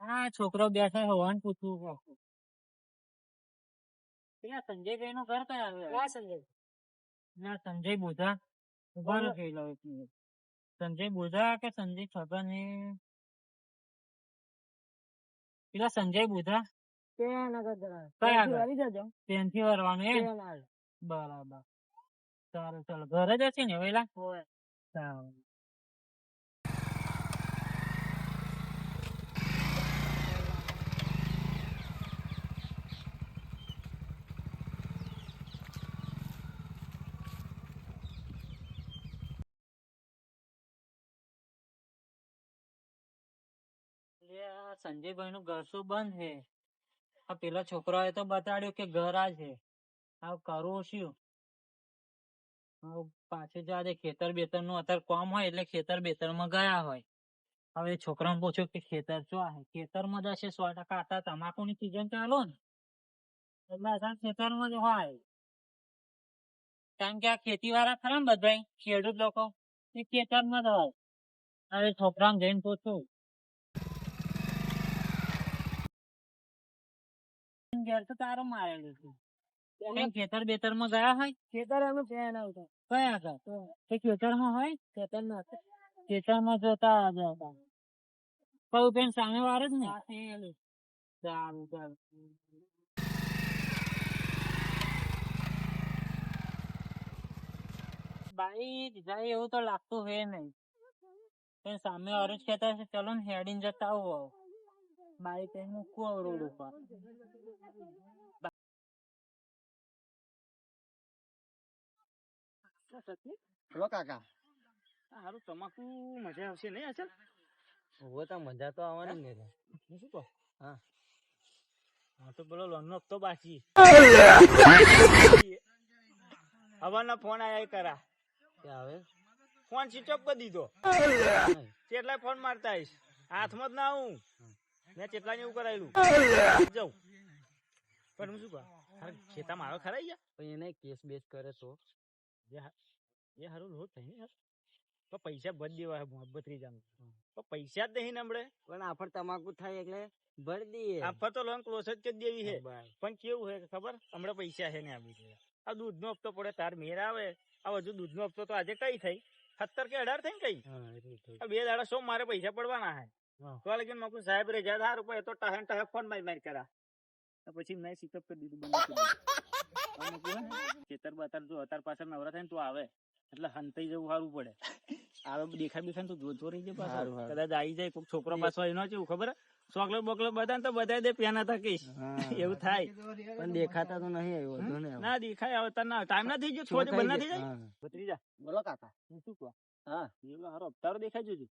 આ છોકરો બેઠા હોવાનું પૂછવું. પેલા સંજયભાઈ નું ઘર કયા આવે સંજય ના સંજય બોધા. ઊભા રહો પેલો એક મિનિટ. સંજય બોધા કે સંજય ખબર એ પેલા સંજય બોધા? ત્યાંથી વરવાનું એમ? બરાબર. સારું ચાલો. ઘરે જ હશે ને વેલા? સારું લે આ સંજયભાઈ નું ઘર શું બંધ છે? આ પેલા છોકરાએ તો બતાડ્યું કે ઘર આ છે. આ કરવું શું? પાછું દે ખેતર બેતરનું અત્યારે કોમ હોય એટલે ખેતર બેતરમાં ગયા હોય. હવે છોકરાને પૂછ્યું કે ખેતર શું આ ખેતરમાં જશે સો ટકા અત્યારે તમાકુ ની સિઝન ચાલો ને? એટલે અત્યારે ખેતરમાં જ હોય. કારણ કે આ ખેતી વાળા ખરા ને બધા ખેડૂત લોકો. એ ખેતરમાં જ હોય. હવે છોકરાને જઈને પૂછું. ઘેર તો તારો મારેલું છે. ખેતર બેતરમાં ગયા હોય? ખેતર અમે ત્યાં આવતા. કયા હતા? તે ખેતરમાં હોય? ખેતર ના ખેતરમાં જોતા જતા કયું પેન સામે વાર જ ને સારું સારું. ભાઈ જાય એવું તો લાગતું હે નહીં. પણ સામે ઓરેન્જ ખેતર છે ચલો ને હેડીને જતા આવો. ઉપર કાકા તમાકુ મજા આવશે નહીં અસલ હવે તો મજા તો આવવાની ને શું કહું હા. હા તો પેલો લોન નો હપ્તો બાકી હવાના ફોન આયા કરા કે હવે ફોન સ્વિચ ઓફ કરી દીધો. કેટલા ફોન મારતા આવીશ? હાથમાં જ ના આવું. મેં કેટલા એવું કરાયેલું. જાઉં. પણ હું શું કહું? ખેતા મારો ખરા યાર. પણ એને કેસ બેસ કરે તો. એ હારું રોજ થઈ ને તો પૈસા બધ દેવા હે મોહબ્બત રહી જામ તો પૈસા જ નહીં નમડે પણ આફર તમાકુ થાય એટલે ભરી દઈએ. આફર તો લોન ક્લોઝ જ કરી દેવી છે બસ. પણ કેવું હે ખબર? હમણાં પૈસા છે ને આપી આ દૂધ નો હપ્તો પડે તાર મેર આવે. આ હજુ દૂધ નો હપ્તો તો આજે કઈ થઈ? સત્તર કે અઢાર થઈ ને કઈ? હા. આ બે દાડા સો મારે પૈસા પડવાના હે હા. તો લગીન મકુ સાહેબ રે જા હારું તો ટાહે ટહે ફોન મારી મારી કરા. તો પછી મેં સિકઅપ કરી દીધું. બંધ ખેતર બતર જો અતાર પાછળ નવરા થાય ને તો આવે એટલે હંતાઈ જવું સારું પડે. આવે દેખાય દેખાય તું જોતો રહી જાય પાછો. કદાચ આવી જાય કોઈક છોકરો પાછો એનો કેવું ખબર ચોકલેટ બોકલેટ બધા તો બધા દે પેના હતા એવું થાય. પણ દેખાતા તો નહીં આવ્યો ના દેખાય હવે ના ટાઈમ ના થઈ ગયો છોડ બંધ ના થઈ જાય. ભત્રીજા બોલો કાકા હું શું કહું? હા પેલો હારો અવતારો દેખાય જોજો.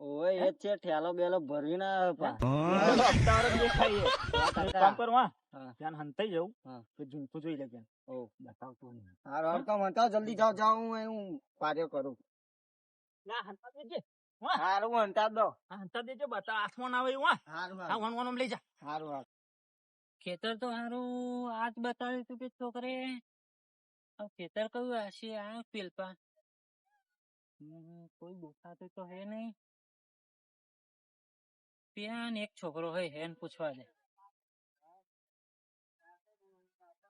ઓય એ જ છે ઠેલો બેલો ભરીને આવે પા. અવતાર જ દેખાય છે. કામ કરું હા? હા. ત્યાં હંતાઈ જવું. તો ઝૂમકું જોઈ લે ત્યાં ઓ. બતાવતો નહીં. હાર હારો કામ હતા જલ્દી જાવ જાવ હું હું કાર્ય કરું. ના હંતા દેજે. હારું હંતા દો હંતા દેજે બતા આસમાન આવે વા હારું હા વન વન લઈ જા. હારું હાર. ખેતર તો હારું આજ બતાવ્યું તું કે છોકરે. ખેતર કયું હશે? આ પેલપા હમ, કોઈ દેખાતું તો હે નહીં. ત્યાં એક છોકરો હોય એને પૂછવા દે.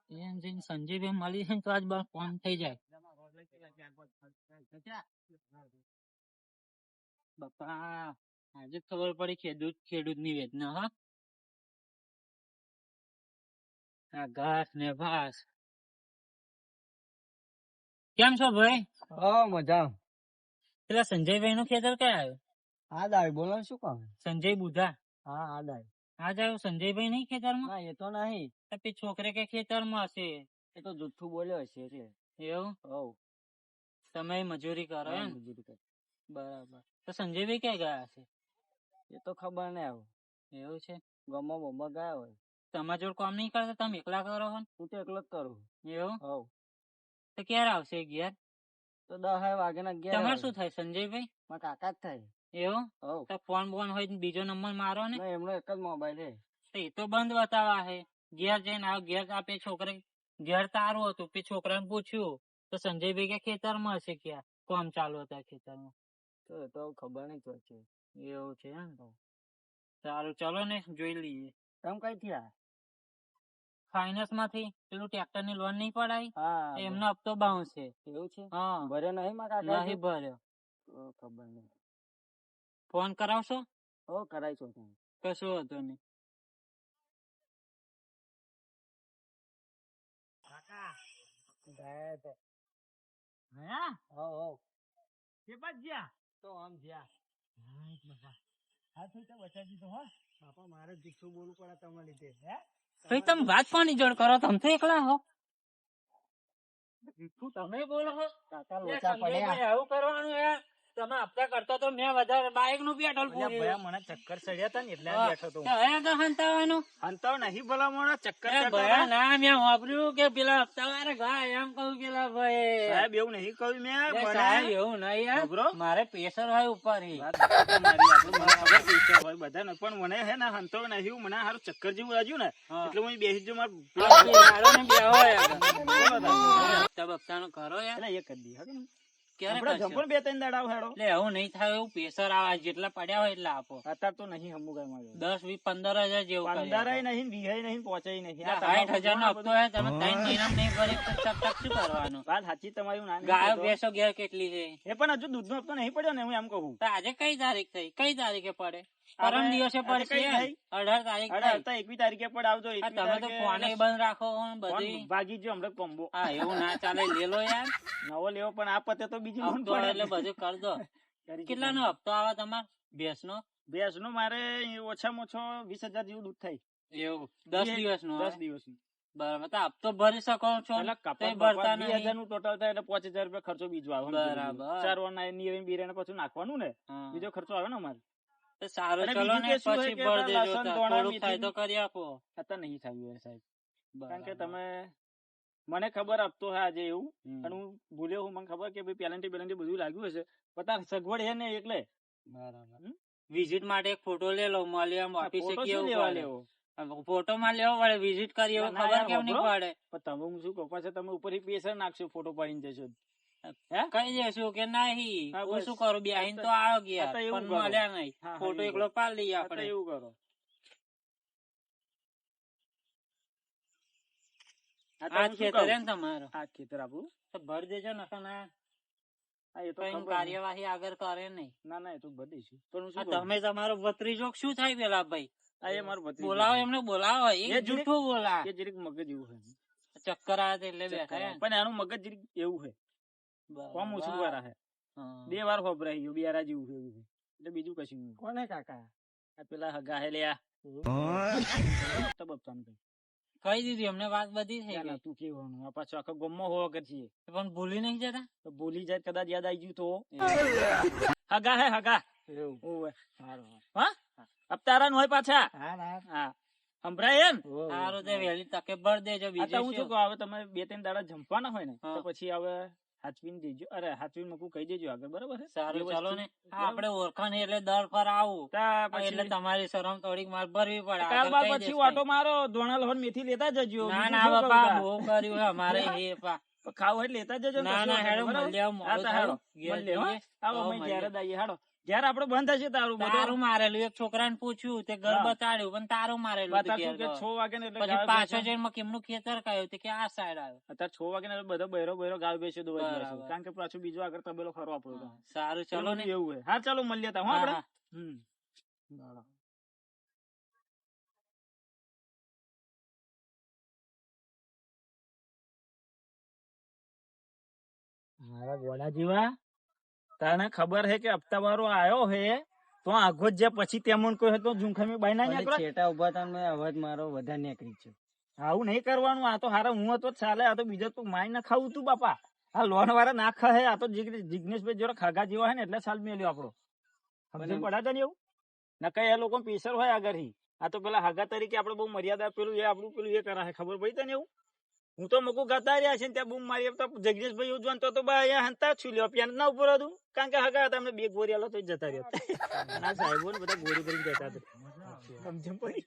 એમ જઈને સંજયભાઈ મળી છે તો આજ બાર ફોન થઈ જાય? બાપા આજે ખબર પડી ખેડૂત ખેડૂતની વેદના હા. આ ઘાસ ને ભાસ. કેમ છો ભાઈ? હા મજા પેલા સંજયભાઈ નું ખેતર ક્યાં આવ્યું? હા દાવી બોલો શું કામ સંજય બુધા. હા હા દાવી આજ આવ્યું સંજયભાઈ નહીં ખેતરમાં? ના એ તો નહીં. તો છોકરે કે ખેતરમાં હશે? એ તો જુઠ્ઠું બોલ્યો હશે એટલે એવું? હવ. તમે મજૂરી કરો એમ? મજૂરી કરો. બરાબર. તો સંજયભાઈ ક્યાં ગયા હશે? એ તો ખબર નહીં આવું એવું છે? ગમો બમો ગયા હોય. તમારા જોડે કામ નહીં કરતા? તમે એકલા કરો હો ને? હું તો એકલો જ કરું. એવું? હોવ. તો ક્યારે આવશે અગિયાર તો દસ વાગે ના અગિયાર તમારે શું થાય સંજયભાઈ? મારા કાકા જ થાય. એવું? તો ફોન બોન હોય બીજો નંબર મારો ને? એમનો એક જ મોબાઈલ હે. એ તો બંધ બતાવા હે. ઘેર જઈને આવ ઘેર આપે છોકરે ઘેર તારું હતું પછી છોકરાને પૂછ્યું તો સંજયભાઈ કે ખેતરમાં હશે ક્યાં? કોમ ચાલુ હતા ખેતરમાં. તો એ તો ખબર નહીં તો છે. એવું છે એમ સારું ચલો ને જોઈ લઈએ. તમ કઈ થયા? ફાઇનાન્સમાંથી પેલું ટ્રેક્ટરની લોન નહીં પડાય એમનો હપ્તો બાઉન્સ છે. એવું છે? હા. ભર્યો નહીં મારા નહીં ભર્યો. ખબર નહીં. ફોન કરાવશો? ઓ કરાઈ છો તમે કશું હતો નહીં. હા? હો હો. કે બાદ જ્યાં તો આમ જ્યાં હા થઈ તો બચાવી દીધો હો. બાપા મારે જુઠ્ઠું બોલવું પડે તમારા લીધે હે? ભાઈ તમે વાત કોની જોડ કરો? તમે તો એકલા હો. જુઠ્ઠું તમે બોલો છો કાકા લોચા પડ્યા. આવું કરવાનું યાર તમે હપ્તા કરતા તો મેં વધારે બાઈકનું પેટ્રોલ પૂર્યું મને ચક્કર ચડ્યા હતા ને એટલે બેઠો હવે તો હંતાવાનું. હંતાવ નહીં ભલા મને ચક્કર ભયા ના મેં વાપર્યું કે પેલા હપ્તા વાળા ગયા એમ કહું પેલા ભાઈ સાહેબ એવું નહીં કહ્યું મેં સાહેબ એવું નહીં યાર મારે પ્રેશર હોય ઉપર બધા બધાને. પણ મને હે ને હંતો નહીં મને હારું ચક્કર જેવું લાગ્યું ને એટલે હું બેસી જો મારું ને. હપ્તા બપ્તાનું કરો યાર. એ કરી દી ને. ક્યારે જંપણ બે ત્રણ દાડા હેડો. એટલે એવું નહીં થાય એવું પ્રેશર આવે. જેટલા પડ્યા હોય એટલા આપો. અત્યારે તો નહીં હમું કઈ મારે દસ વીસ પંદર હજાર જેવું પંદર. નહીં વીહાય નહીં પહોંચાય નહીં. સાઠ હજાર નો હપ્તો હોય તમે ત્રણ મહિના નહીં ભરી તો ચપ ચપ શું કરવાનું? વાત સાચી તમારી ના ગાયો. ભેંસો ઘેર કેટલી છે? એ પણ હજુ દૂધ નો હપ્તો નહીં પડ્યો ને હું એમ કહું. આજે કઈ તારીખ થઈ? કઈ તારીખે પડે? પરમ દિવસે પડશે? અઢાર તારીખ અઢાર તો એકવી તારીખે પણ આવજો તમે તો ફોન બંધ રાખો બધી. ભાગી જો હમણાં કોમ્બો. હા એવું ના ચાલે લેલો યાર. નવો લેવો પણ આ પતે તો બીજું એટલે બધું કર દો. કેટલાનો હપ્તો આવે તમાર? ભેંસ નો ભેંસનું મારે ઓછામાં ઓછો વીસ હજાર જેવું દૂધ થાય. એવું? દસ એ- દિવસ નો દસ દિવસ બરાબર. તો હપ્તો ભરી શકો છો. એટલે ભરતા નહીં. હજારનું ટોટલ થાય એટલે પાંચ હજાર રૂપિયા ખર્ચો બીજો આવે. બરાબર. ચાર વાર બિરિયાની પાછું નાખવાનું ને. બીજો ખર્ચો આવે ને અમારે. સારું ચલો ને પછી ભર દેજો થોડું મીઠી- કરી આપો. અત્યારે નહીં થયું યાર સાહેબ. કારણ કે તમે મને ખબર આપતો હે આજે એવું. અને હું ભૂલ્યો હું મને ખબર કે ભાઈ પેલેન્ટી પેલેન્ટી બધું લાગ્યું હશે. પણ તાર સગવડ હે ને એટલે. બરાબર. વિઝિટ માટે એક ફોટો લે લો મળી આમ ઓફિસે કેવું લેવા લેવો? ફોટો માં લેવો પડે વિઝિટ કરી એવો ખબર કેમ નહીં પડે? પણ તમે હું શું કહું પાછા તમે ઉપર પ્રેશર નાખશો ફોટો પાડીને જશો હે? કઈ દેશું કે નહીં. શું કરું? બેહીન તો આવ્યો ગયા. પણ મળ્યા નહીં. ફોટો એકલો. પાડી લઈએ આપણે. એવું કરો. આ ખેતર ને તમારો? આ ખેતર તો ભર દેજો ને ના. કાર્યવાહી આગળ કરે નહીં. ના ના એ તો પણ શું તમે તમારો ભત્રીજો શું થાય પેલા ભાઈ? બોલાવો એમને બોલાવો. એ જૂઠું બોલા. એ જરીક મગજ એવું ચક્કર આવે એટલે બેઠા. પણ એનું મગજ જરીક એવું છે કોમ ઓછું. વાળા છે બે વાર ખબરાઈ ગયો બિયારા જેવું છે એટલે બીજું કશું નહીં. કોને કાકા? આ પેલા હગા હે લ્યા. આ તબકતાનું કઈ. કહી દીધી અમને વાત બધી થઈ ગઈ. તું કેવાનું? આ પાછો આખો ગમો હોવા છીએ પણ ભૂલી નહીં જતા? તો ભૂલી જાય કદાચ યાદ આવી ગયું તો. હગા હે હગા. એવું. હા? અપતારા હોય પાછા? હા હા હા. સંભળાય એમ. સારું તે વહેલી તકે ભર દેજો તો બીજું હું શું? શું કહું હવે તમે બે ત્રણ દાડા જમવાના હોય ને તો પછી હવે હાચવીને દેજો અરે હાચવીને મૂકું કહી દેજો આગળ બરાબર છે? સારું ચાલો ને. આપણે ઓળખાણ એટલે દર પર આવું. એટલે તમારી શરમ થોડીક માર ભરવી પડે. કાલ બાદ પછી ઓટો મારો ધોણા લોહન મેથી લેતા જજો. ના ના બાપા બહુ કર્યું હે અમારે હે પા ખાવ એટલે લેતા જજો ના ના હેડો? મળીએ આવું. જઈએ. આવો હો, અમે જ્યારે જ હેડો. જ્યારે આપડે બંધ હશે તારું તારું મારેલું એક છોકરાને પૂછ્યું તે ઘર બતાડ્યું પણ તારું મારેલું ઘેર કે છ વાગે પછી પાછો જઈને કેમનું ખેતર કયું તે કે આ સાઈડ આવ્યો. અત્યારે છ વાગે બધો બહેરો બહેરો ગાયો બેસી. બરાબર. કારણ કે પાછું બીજો આગળ તબેલો ખરો આપણો સારું ચલો ને. એવું હોય. હા ચાલો મળીએ તા હું આપડે હમ. મારા ગોળા જેવા? તને ખબર હે કે હપ્તા વારો આયો હે? તો આગો જ પછી તેમણ કોઈ હતો ઝુંખમી બાઈ ના નીકળે? છેટા ઊભા તા મેં અવાજ મારો વધારે નીકળી છે આવું નહીં કરવાનું આ તો હારા હું હતો ચાલે આ તો બીજો તું માય ના ખાવું તું બાપા. આ લોન વાળા ના ખાહે આ તો જીગ- જિગ્નેશભાઈ જોડે ખાગા જેવા હે ને એટલે સાલ મેલ્યો આપણો. સમજણ પડા પડાતા ને એવું? નકર એ લોકો પીસર હોય આગળથી. આ તો પેલા હાગા તરીકે આપણે બહુ મર્યાદા પેલું એ આપણું પેલું એ કરા ખબર પડી તને એવું? હું તો મકુ ગાતા રહ્યા છે ત્યાં બૂમ મારી આપતા જગદીશભાઈ ઉજવાન તો તો બા હંતા છું. લ્યો પ્યાન ના ઉપર હતું કારણ કે હગા હતા અમને બે ગોરી આલો તો જતા રહ્યા ના સાહેબો ને બધા ગોરી કરીને જતા હતા. સમજમ પડી?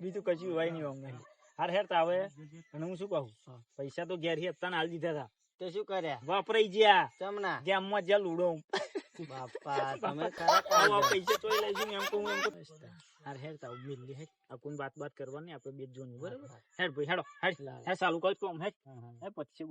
બીજું કશું હોય નહીં અમને. હાર હેર તાવે અને હું શું કહું? પૈસા તો ઘેર હપ્તા હાલ દીધા હતા. તે શું કર્યા? વાપરાઈ ગયા. ચમના ગેમમાં જ્યાં લૂડો બાપા તમે આ પૈસા તોય લઈ જઈને એમ કહું એમ કહું. હાર હેડ તાવ મિલી હેડ. અકુન વાત બાત કરવાની આપણે બે જ બરાબર? હેડ ભાઈ હેડો હેડ. હેડ ચાલુ કર તો હેડ. હે પછી